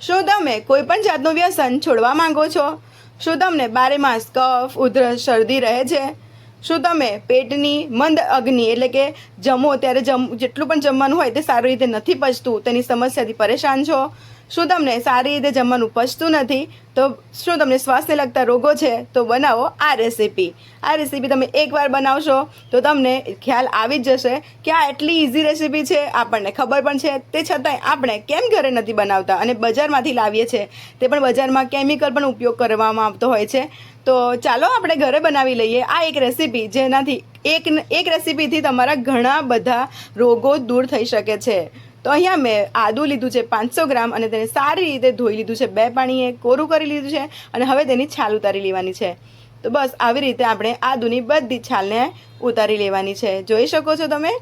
શું તમે કોઈ પણ જાતનું વ્યસન છોડવા માંગો છો? શું તમને બારે માસ કફ, ઉધરસ, શરદી રહે છે? શું તમે પેટની મંદ અગ્નિ એટલે કે જમો, ત્યારે જમ, જેટલું પણ જમવાનું હોય તે સારી રીતે નથી પચતું, તેની સમસ્યાથી પરેશાન છો? શું તમને સારી રીતે જમવાનું પચતું નથી? તો શું તમને શ્વાસને લગતા રોગો છે? તો બનાવો આ રેસીપી. આ રેસીપી તમે એકવાર બનાવશો તો તમને ખ્યાલ આવી જ જશે કે આ એટલી ઇઝી રેસીપી છે, આપણને ખબર પણ છે. તે છતાંય આપણે કેમ ઘરે નથી બનાવતા અને બજારમાંથી લાવીએ છીએ તે પણ બજારમાં કેમિકલ પણ ઉપયોગ કરવામાં આવતો હોય છે. તો ચાલો આપણે ઘરે બનાવી લઈએ આ એક રેસીપી જેનાથી એક એક રેસીપીથી તમારા ઘણા બધા રોગો દૂર થઈ શકે છે. તો અહીંયા મેં આદું લીધું છે પાંચસો ગ્રામ અને તેને સારી રીતે ધોઈ લીધું છે. બે પાણીએ કોરું કરી લીધું છે અને હવે તેની છાલ ઉતારી લેવાની છે. તો બસ આવી રીતે આપણે આદુની બધી છાલને ઉતારી લેવાની છે. જોઈ શકો છો તમે?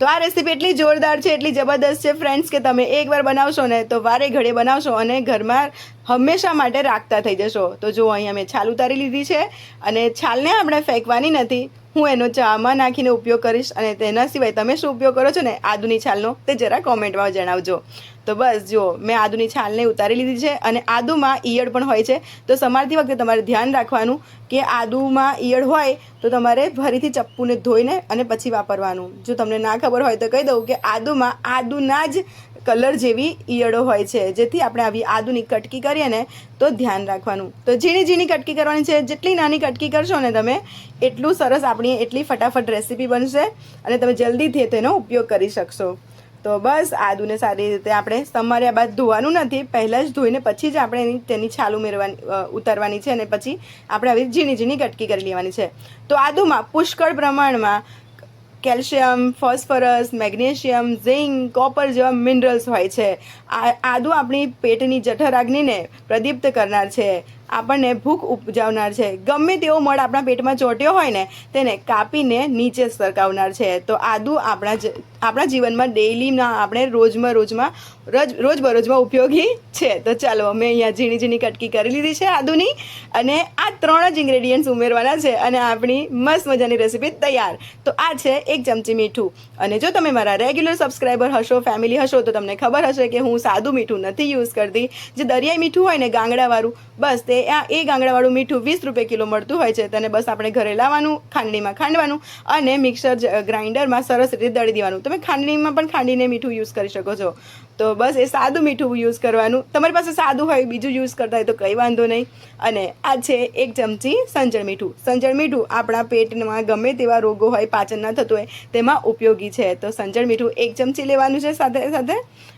તો આ રેસીપી એટલી જોરદાર છે, એટલી જબરદસ્ત છે ફ્રેન્ડ્સ કે તમે એકવાર બનાવશો ને તો વારે ઘડે બનાવશો અને ઘરમાં હંમેશા માટે રાખતા થઈ જશો. તો જો અહીંયા મેં છાલ ઉતારી લીધી છે અને છાલને આપણે ફેંકવાની નથી. હું એનો ચામાં નાખીને ઉપયોગ કરીશ અને તેના સિવાય તમે શું ઉપયોગ કરો છો ને આદુની છાલનો તે જરા કોમેન્ટમાં જણાવજો. તો બસ જો મેં આદુની છાલને ઉતારી લીધી છે અને આદુમાં ઈયળ પણ હોય છે. તો સમારતી વખતે તમારે ધ્યાન રાખવાનું કે આદુમાં ઈયળ હોય તો તમારે ફરીથી ચપ્પુને ધોઈને અને પછી વાપરવાનું. જો તમને ના ખબર હોય તો કહી દઉં કે આદુમાં આદુના જ કલર જેવી ઈયળો હોય છે, જેથી આપણે આવી આદુની કટકી કરીએ ને તો ધ્યાન રાખવાનું. તો ઝીણી ઝીણી કટકી કરવાની છે, જેટલી નાની કટકી કરશો ને તમે, એટલું સરસ આપણી એટલી ફટાફટ રેસીપી બનશે અને તમે જલ્દીથી તેનો ઉપયોગ કરી શકશો. તો બસ, આદુને સારી રીતે આપણે સમાર્યા બાદ ધોવાનું નથી, પહેલાં જ ધોઈને પછી જ આપણે એની તેની છાલ ઉમેરવાની ઉતારવાની છે અને પછી આપણે આવી ઝીણી ઝીણી કટકી કરી લેવાની છે. તો આદુમાં પુષ્કળ પ્રમાણમાં calcium, phosphorus, magnesium, zinc, copper જેવા મિનરલ્સ હોય છે. આ આદુ આપણી પેટની જઠરાગ્નિને પ્રદીપ્ત કરનાર છે. આપણને ભૂખ ઉપજાવનાર છે. ગમે તેવો મળ આપણા પેટમાં ચોંટ્યો હોય ને, તેને કાપીને નીચે સરકાવનાર છે. તો આદુ આપણા આપણા જીવનમાં ડેઈલીના આપણે રોજમાં રોજમાં, રોજ, રોજબરોજમાં ઉપયોગી છે. તો ચાલો, અમે અહીંયા ઝીણી ઝીણી કટકી કરી લીધી છે આદુની અને આ ત્રણ જ ઇન્ગ્રેડિયન્ટ્સ ઉમેરવાના છે અને આપણી મસ્ત મજાની રેસીપી તૈયાર. તો આ છે એક ચમચી મીઠું. અને જો તમે મારા રેગ્યુલર સબસ્ક્રાઈબર હશો ફેમિલી હશો, તો તમને ખબર હશે કે હું સાદું મીઠું નથી યુઝ કરતી. જે દરિયાઈ મીઠું હોય ને ગાંગડાવાળું, બસ તે આ એ ગાંગડાવાળું મીઠું વીસ રૂપિયા કિલો મળતું હોય છે. તેને બસ આપણે ઘરે લાવવાનું, ખાંડણીમાં ખાંડવાનું અને મિક્સર ગ્રાઇન્ડરમાં સરસ રીતે દળી દેવાનું. તમે ખાંડણીમાં પણ ખાંડીને મીઠું યુઝ કરી શકો છો. તો બસ એ સાદું મીઠું યુઝ કરવાનું. તમારી પાસે સાદું હોય, બીજું યુઝ કરતા હોય તો કંઈ વાંધો નહીં. અને આ છે એક ચમચી સંજળ મીઠું. સંજળ મીઠું આપણા પેટમાં ગમે તેવા રોગો હોય, પાચન ન થતું હોય, તેમાં ઉપયોગી છે. તો સંજળ મીઠું એક ચમચી લેવાનું છે સાથે સાથે.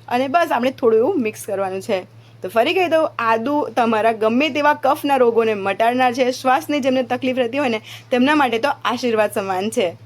અને બસ આપણે થોડું એવું મિક્સ કરવાનું છે. તો ફરી કહી દઉં, આદુ તમારા ગમે તેવા કફના રોગોને મટાડનાર છે, શ્વાસની જેમને તકલીફ રહેતી હોય ને, તેમના માટે તો આશીર્વાદ સમાન છે.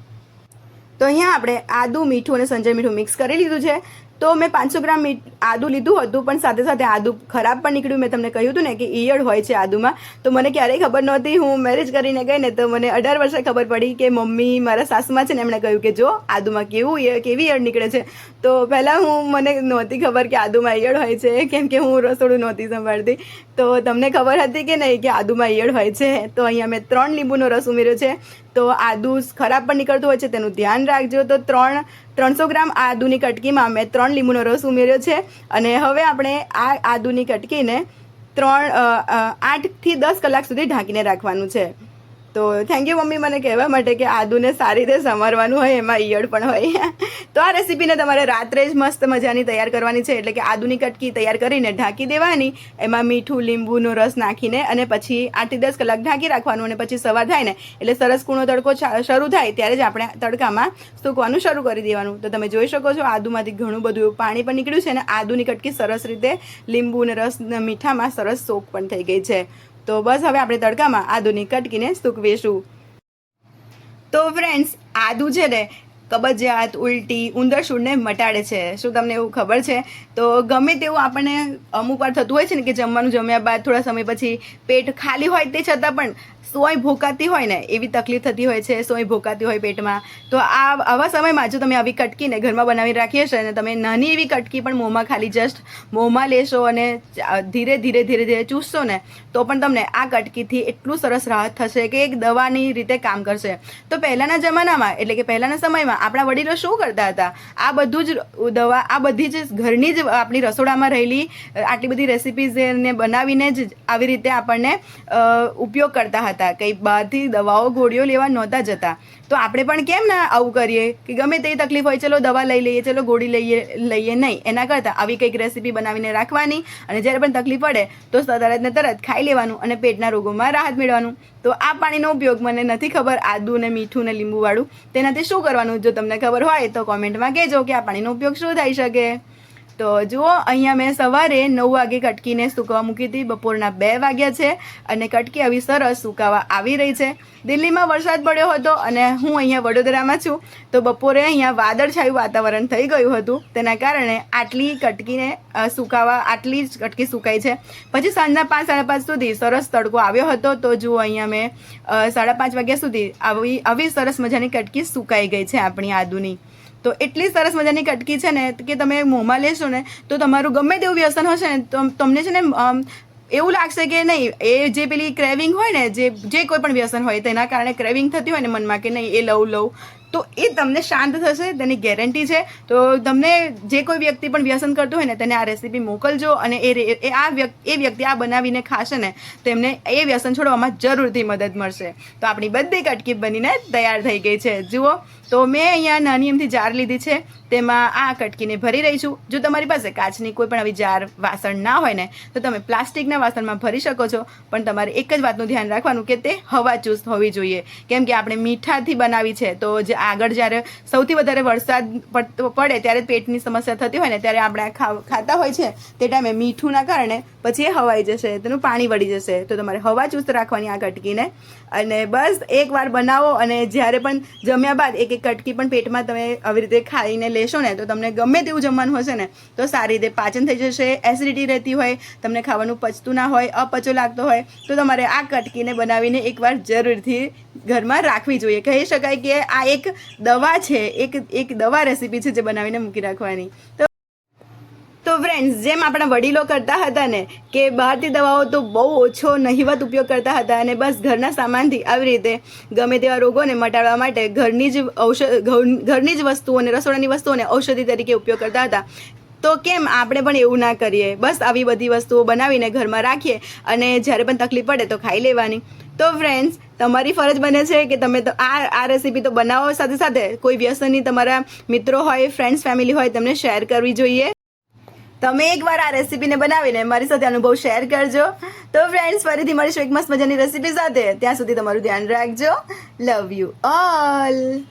તો અહીંયા આપણે આદુ મીઠું અને સંજય મીઠું મિક્સ કરી લીધું છે. તો મેં પાંચસો ગ્રામ આદુ લીધું હતું, પણ સાથે સાથે આદુ ખરાબ પણ નીકળ્યું. મેં તમને કહ્યું હતું ને કે ઈયળ હોય છે આદુમાં. તો મને ક્યારેય ખબર નહોતી. હું મેરેજ કરીને ગઈ ને તો મને અઢાર વર્ષે ખબર પડી કે મમ્મી મારા સાસુમાં છે ને એમણે કહ્યું કે જો, આદુમાં કેવું ઈયળ કેવી ઈયળ નીકળે છે. તો પહેલાં હું મને નહોતી ખબર કે આદુમાં ઈયળ હોય છે, કેમ કે હું રસોડું નહોતી સંભાળતી. તો તમને ખબર હતી કે નહીં કે આદુમાં ઈયળ હોય છે? તો અહીંયા મેં ત્રણ લીંબુનો રસ ઉમેર્યો છે. તો આદુ ખરાબ પણ નીકળતું હોય છે, તેનું ધ્યાન રાખજો. તો ત્રણ ત્રણસો ગ્રામ આદુની કટકીમાં મેં ત્રણ લીંબુનો રસ ઉમેર્યો છે અને હવે આપણે આ આદુની કટકીને ત્રણ આઠથી દસ કલાક સુધી ઢાંકીને રાખવાનું છે. તો થેન્ક યુ મમ્મી, મને કહેવા માટે કે આદુને સારી રીતે સમારવાનું હોય, એમાં ઈયળ પણ હોય. તો આ રેસીપીને તમારે રાત્રે જ મસ્ત મજાની તૈયાર કરવાની છે, એટલે કે આદુની કટકી તૈયાર કરીને ઢાંકી દેવાની, એમાં મીઠું, લીંબુનો રસ નાખીને અને પછી આઠથી દસ કલાક ઢાંકી રાખવાનું અને પછી સવાર થાય ને, એટલે સરસ કૂણો તડકો શરૂ થાય ત્યારે જ આપણે તડકામાં સૂકવાનું શરૂ કરી દેવાનું. તો તમે જોઈ શકો છો, આદુમાંથી ઘણું બધું પાણી પણ નીકળ્યું છે અને આદુની કટકી સરસ રીતે લીંબુ અને રસ મીઠામાં સરસ સોક પણ થઈ ગઈ છે. તો બસ હવે આપણે તડકામાં આદુની કટકીને સૂકવીશું. તો ફ્રેન્ડ્સ આદુ છે ને કબજિયાત, ઉલટી ઉંદરસૂળને મટાડે છે. શું તમને એવું ખબર છે? તો ગમે તેવું આપણને અમુક વાર થતું હોય છે ને કે જમવાનું જમ્યા બાદ થોડા સમય પછી પેટ ખાલી હોય તે છતાં પણ સોય ભોકાતી હોય ને, એવી તકલીફ થતી હોય છે, સોય ભોકાતી હોય પેટમાં. તો આ આવા સમયમાં જો તમે આવી કટકીને ઘરમાં બનાવી રાખી હશે અને તમે નાની એવી કટકી પણ મોંમાં ખાલી જસ્ટ મોંમાં લેશો અને ધીરે ધીરે ધીરે ધીરે ચૂસશો ને, તો પણ તમને આ કટકીથી એટલું સરસ રાહત થશે કે એક દવાની રીતે કામ કરશે. તો પહેલાંના જમાનામાં, એટલે કે પહેલાંના સમયમાં આપણા વડીલો શું કરતા હતા? આ બધું જ દવા, આ બધી જ ઘરની જ આપણી રસોડામાં રહેલી આટલી બધી રેસિપીઝને બનાવીને જ આવી રીતે આપણને ઉપયોગ કરતા હતા. કંઈ બહારથી દવાઓ, ગોળીઓ લેવા નહોતા જતા. તો આપણે પણ કેમ ના આવું કરીએ? કે ગમે તે તકલીફ હોય, ચલો દવા લઈ લઈએ, ચલો ગોળી લઈએ લઈએ નહીં. એના કરતાં આવી કંઈક રેસીપી બનાવીને રાખવાની અને જ્યારે પણ તકલીફ પડે, તો તરત ને તરત ખાઈ લેવાનું અને પેટના રોગોમાં રાહત મેળવવાનું. તો આ પાણીનો ઉપયોગ મને નથી ખબર આદુ ને મીઠું ને લીંબુવાળું. તેનાથી શું કરવાનું? જો તમને ખબર હોય, તો કોમેન્ટમાં કહેજો કે આ પાણીનો ઉપયોગ શું થઈ શકે? તો જુઓ, અહીંયા મેં સવારે નવ વાગે કટકીને સૂકવા મૂકી હતી. બપોરના બે વાગ્યા છે અને કટકી આવી સરસ સુકાવા આવી રહી છે. દિલ્હીમાં વરસાદ પડ્યો હતો અને હું અહીંયા વડોદરામાં છું. તો બપોરે અહીંયા વાદળછાયું વાતાવરણ થઈ ગયું હતું. તેના કારણે આટલી કટકીને સૂકાવા, આટલી જ કટકી સુકાઈ છે. પછી સાંજના પાંચ, સાડા પાંચ સુધી સરસ તડકો આવ્યો હતો. તો જુઓ, અહીંયા મેં સાડા પાંચ વાગ્યા સુધી આવી આવી સરસ મજાની કટકી સુકાઈ ગઈ છે આપણી આદુની. તો એટલી સરસ મજાની કટકી છે ને કે તમે મોંમાં લેશો ને, તો તમારું ગમે તેવું વ્યસન હશે ને તમને છે ને એવું લાગશે કે નહીં, એ જે પેલી ક્રેવિંગ હોય ને, જે જે કોઈ પણ વ્યસન હોય, તેના કારણે ક્રેવિંગ થતી હોય ને મનમાં કે નહીં, એ લઉં લઉં, તો એ તમને શાંત થશે, તેની ગેરંટી છે. તો તમને જે કોઈ વ્યક્તિ પણ વ્યસન કરતું હોય ને, તેને આ રેસીપી મોકલજો અને એ એ આ એ વ્યક્તિ આ બનાવીને ખાશે ને, તેમને એ વ્યસન છોડવામાં જરૂરથી મદદ મળશે. તો આપણી બધી કટકી બનીને તૈયાર થઈ ગઈ છે. જુઓ તો મેં અહીંયા નાની એમથી જાર લીધી છે, તેમાં આ કટકીને ભરી રહી છું. જો તમારી પાસે કાચની કોઈ પણ આવી જાર, વાસણ ના હોય ને, તો તમે પ્લાસ્ટિકના વાસણમાં ભરી શકો છો. પણ તમારે એક જ વાતનું ધ્યાન રાખવાનું કે તે હવાચુસ્ત હોવી જોઈએ. કેમ કે આપણે મીઠાથી બનાવી છે, તો જે આગળ જ્યારે સૌથી વધારે વરસાદ પડે ત્યારે પેટની સમસ્યા થતી હોય ને, ત્યારે આપણે ખાતા હોય છે, તે ટાઈમે મીઠુંના કારણે પછી એ હવાઈ જશે, તેનું પાણી વળી જશે. તો તમારે હવા ચુસ્ત રાખવાની આ કટકીને. અને બસ એકવાર બનાવો અને જ્યારે પણ જમ્યા બાદ એક એક કટકી પણ પેટમાં તમે આવી રીતે ખાઈને લેશો ને, તો તમને ગમે તેવું જમવાનું હશે ને, તો સારી રીતે પાચન થઈ જશે એસિડિટી રહેતી હોય, તમને ખાવાનું પચતું ના હોય, અપચો લાગતો હોય, તો તમારે આ કટકીને બનાવીને એકવાર જરૂરથી ઘરમાં રાખવી જોઈએ. કહી શકાય કે આ એક દવા છે, એક એક દવા રેસીપી છે જે બનાવીને મૂકી રાખવાની. તો તો ફ્રેન્ડ્સ જેમ આપણા વડીલો કરતા હતા ને, કે બહારથી દવાઓ તો બહુ ઓછો નહિવત ઉપયોગ કરતા હતા અને બસ ઘરના સામાનથી આવી રીતે ગમે તેવા રોગોને મટાડવા માટે ઘરની જ ઔષધ ઘરની જ વસ્તુઓને, રસોડાની વસ્તુઓને ઔષધિ તરીકે ઉપયોગ કરતા હતા. તો કેમ આપણે પણ એવું ના કરીએ? બસ આવી બધી વસ્તુઓ બનાવીને ઘરમાં રાખીએ અને જ્યારે પણ તકલીફ પડે તો ખાઈ લેવાની. તો ફ્રેન્ડ્સ તમારી ફરજ બને છે કે તમે તો આ આ રેસીપી તો બનાવો સાથે સાથે. કોઈ વ્યસનની તમારા મિત્રો હોય ફ્રેન્ડ્સ ફેમિલી હોય, તેમને શેર કરવી જોઈએ. તમે એકવાર આ રેસીપીને બનાવીને મારી સાથે અનુભવ શેર કરજો. તો ફ્રેન્ડ્સ ફરીથી મળીશું એક મસ્ત મજાની રેસીપી સાથે. ત્યાં સુધી તમારું ધ્યાન રાખજો. Love you all